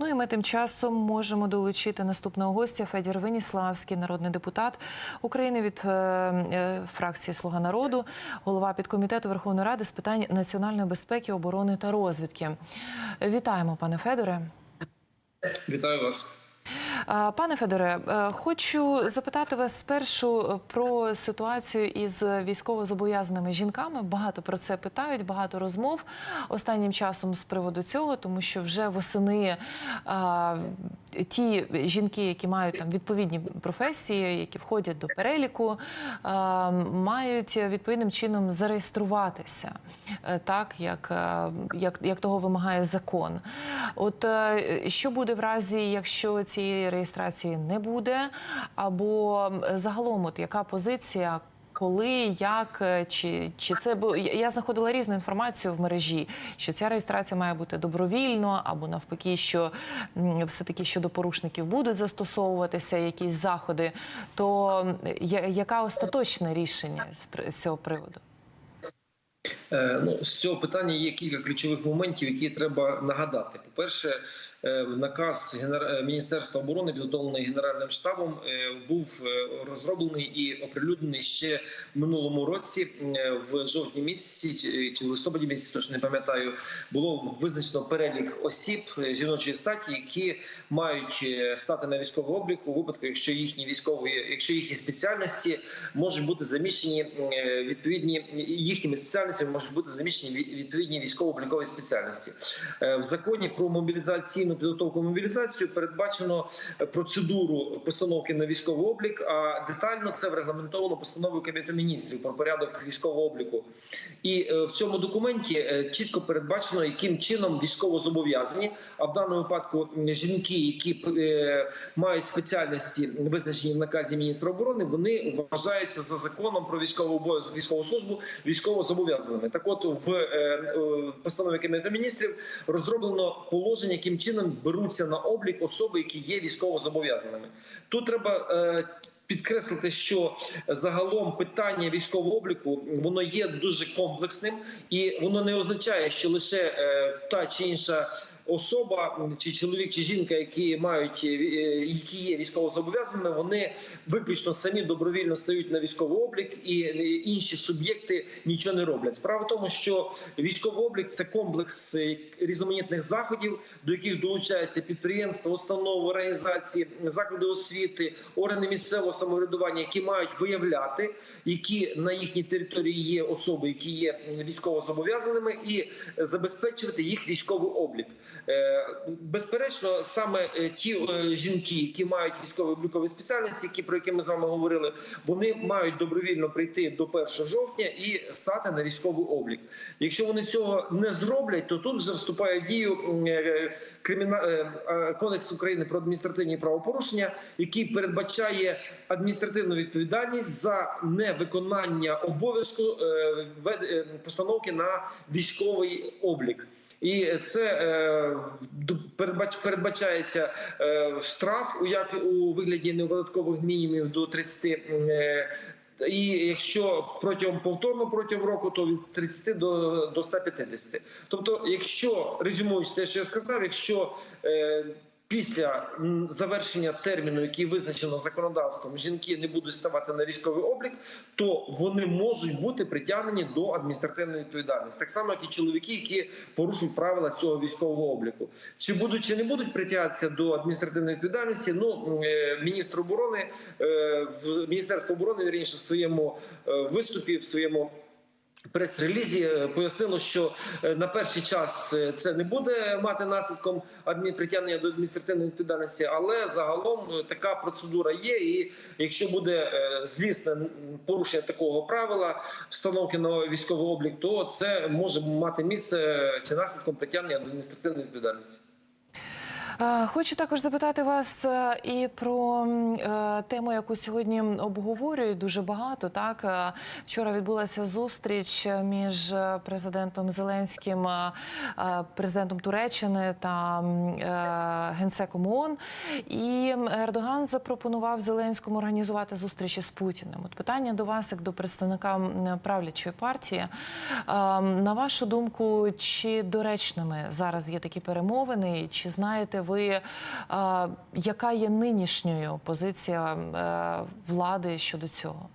Ну і ми тим часом можемо долучити наступного гостя Федір Веніславський, народний депутат України від е, е, фракції Слуга народу, голова підкомітету Верховної Ради з питань національної безпеки, оборони та розвідки. Вітаємо, пане Федоре. Вітаю вас. Пане Федоре, е, хочу запитати вас спершу про ситуацію із військовозобов'язаними жінками. Багато про це питають, багато розмов останнім часом з приводу цього, тому що вже восени а, ті жінки, які мають там відповідні професії, які входять до переліку, мають відповідним чином зареєструватися, е, так як, е, як, як того вимагає закон. От е, що буде в разі, якщо реєстрації не буде, або загалом, от яка позиція? Коли, як, е, чи, чи це бу- я знаходила різну інформацію в мережі, що ця реєстрація має бути добровільно, або навпаки, що все-таки щодо порушників будуть застосовуватися якісь заходи. То я- яка остаточне рішення з, з цього приводу? Е, Ну, з цього питання є кілька ключових моментів, які треба нагадати. По-перше, е, наказ Генер- е, Міністерства оборони, підготовлений Генеральним штабом, е, був е, розроблений і оприлюднений ще минулому році, е, в жовтні місяці чи- в листопаді місяці, точно не пам'ятаю, було визначено перелік осіб е, жіночої статі, які мають е, стати на військовий облік у випадку, якщо їхні військові, якщо їхні спеціальності можуть бути заміщені е, відповідні їхніми спеціальностями можуть бути заміщені відповідні військово-облікові спеціальності. Е, В законі про мобілізаційну підготовку мобілізацію передбачено е, процедуру постановки на військовий облік. А детально це регламентовано постановою Кабінету міністрів про порядок військового обліку. І е, в цьому документі е, чітко передбачено, яким чином військово зобов'язані, а в даному випадку жінки, які мають спеціальності, визначені в наказі міністра оборони, вони вважаються за законом про військову обов'язок військову службу військово зобов'язаними. Так, от в постанові Кабінету міністрів розроблено положення, яким чином беруться на облік особи, які є військово зобов'язаними. Тут треба. е, Підкреслити, що загалом питання військового обліку воно є дуже комплексним, і воно не означає, що лише е, та чи інша особа, чи чоловік, чи жінка, які мають е, які є військовозобов'язаними, вони виключно самі добровільно стають на військовий облік, і е, інші суб'єкти нічого не роблять. Справа в тому, що військовий облік це комплекс різноманітних заходів, до яких долучаються підприємства, установи, організації, заклади освіти, органи місцевого самоврядування, які мають виявляти, які на їхній території є особи, які є військово зобов'язаними, і забезпечувати їх військовий облік. Е, Безперечно, саме е, ті е, жінки, які мають військові облікові спеціальності, які про які ми з вами говорили, вони мають добровільно прийти до 1 жовтня і стати на військовий облік. Якщо вони цього не зроблять, то тут вже вступає в дію е, е, кодекс України про адміністративні правопорушення, який передбачає адміністративну відповідальність за невиконання обов'язку е, постановки на військовий облік. І це передбач, передбачається штраф у як у вигляді неоподаткових мінімумів до 30 е, і якщо протягом повторно протягом року, то від 30 до, до 150. Тобто, якщо резюмуючи те, що я сказав, якщо е, після завершення терміну, який визначено законодавством, жінки не будуть ставати на військовий облік, то вони можуть бути притягнені до адміністративної відповідальності, так само як і чоловіки, які порушують правила цього військового обліку. Чи будуть чи не будуть притягатися до адміністративної відповідальності? Ну е, міністр оборони е, в міністерство оборони вірніше в своєму е, виступі, в своєму. Прес-релізі е, пояснило, що е, на перший час е, це не буде мати наслідком притягнення до адміністративної відповідальності, але загалом така процедура є. І якщо буде злісне порушення такого правила встановки на військовий облік, то це може мати місце чи наслідком притягнення до адміністративної відповідальності. Е, Хочу також запитати вас е, і про е, тему, яку сьогодні обговорюють дуже багато. Так вчора відбулася зустріч між президентом Зеленським, президентом Туреччини та генсеком ООН. І Ердоган запропонував Зеленському організувати зустрічі з Путіним. От питання до вас, як до представника правлячої партії. На вашу думку, чи доречними зараз є такі перемовини? Чи знаєте ви, а, яка є нинішньою позиція е, влади щодо цього?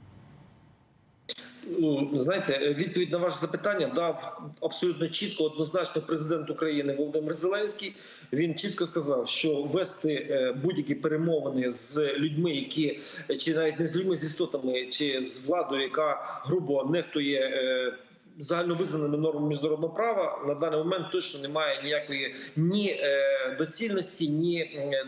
Ну, знаєте, відповідь на ваше запитання дав абсолютно чітко, однозначно президент України Володимир Зеленський. Він чітко сказав, що вести е, будь-які перемовини з людьми, які чи навіть не з людьми з істотами, чи з владою, яка грубо нехтує. Загальновизнаними нормами міжнародного права на даний момент точно немає ніякої ні е, доцільності, ні е,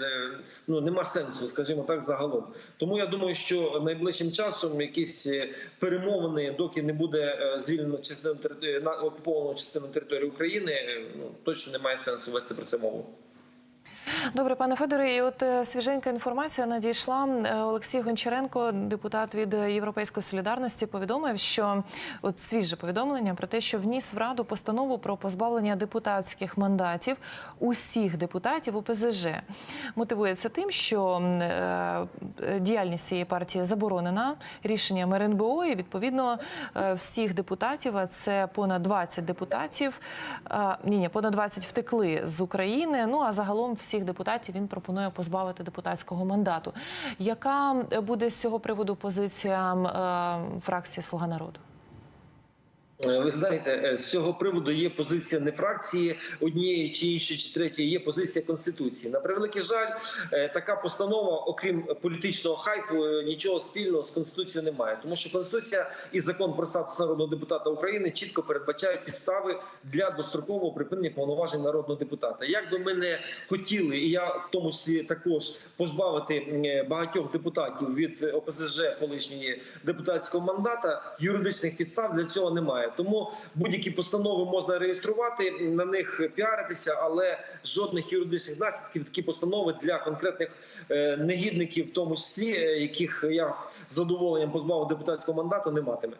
ну нема сенсу, скажімо так, загалом. Тому я думаю, що найближчим часом якісь е, перемовини, доки не буде звільнено частину окуповану частину території України, ну точно немає сенсу вести про це мову. Добре, пане Федоре, і от е, свіженька інформація надійшла. Е, Олексій Гончаренко, депутат від Європейської солідарності, повідомив, що от свіже повідомлення про те, що вніс в раду постанову про позбавлення депутатських мандатів усіх депутатів ОПЗЖ. Мотивується тим, що е, діяльність цієї партії заборонена рішенням РНБО, і відповідно е, всіх депутатів, а це понад 20 депутатів. е, Ні, ні, понад 20 втекли з України. Ну а загалом всіх депутатів він пропонує позбавити депутатського мандату. Яка буде з цього приводу позиція е, фракції Слуга народу? Е, Ви знаєте, е, з цього приводу є позиція не фракції однієї чи іншої, чи третьої, є позиція конституції. На превеликий жаль, е, така постанова, окрім політичного хайпу, нічого спільного з конституцією немає, тому що конституція і закон про статус народного депутата України чітко передбачають підстави для дострокового припинення повноважень народного депутата. Як би ми не хотіли, і я в тому числі також позбавити багатьох депутатів від ОПЗЖ колишньої депутатського мандата, юридичних підстав для цього немає. Тому будь-які постанови можна реєструвати, на них піаритися, але жодних юридичних наслідків такі постанови для конкретних е, негідників, в тому числі е, яких я з задоволенням позбавив депутатського мандату, не матиме.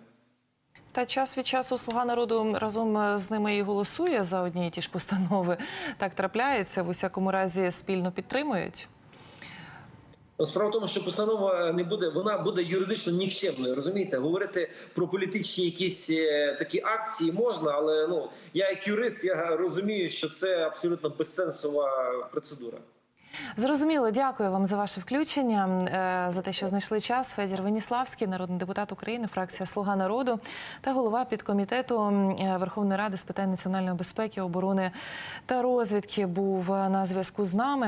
Та час від часу слуга народу разом е, з ними і голосує за одні і ті ж постанови. Так трапляється. В усякому разі спільно підтримують. Справа в тому, що постанова не буде, вона буде юридично нікчемною. Розумієте, говорити про політичні якісь е, такі акції можна, але ну я як юрист, я розумію, що це абсолютно безсенсова процедура. Зрозуміло, дякую вам за ваше включення, е, за те, що знайшли час. Федір Веніславський, народний депутат України, фракція Слуга народу та голова підкомітету е, Верховної Ради з питань національної безпеки, оборони та розвідки був на зв'язку з нами.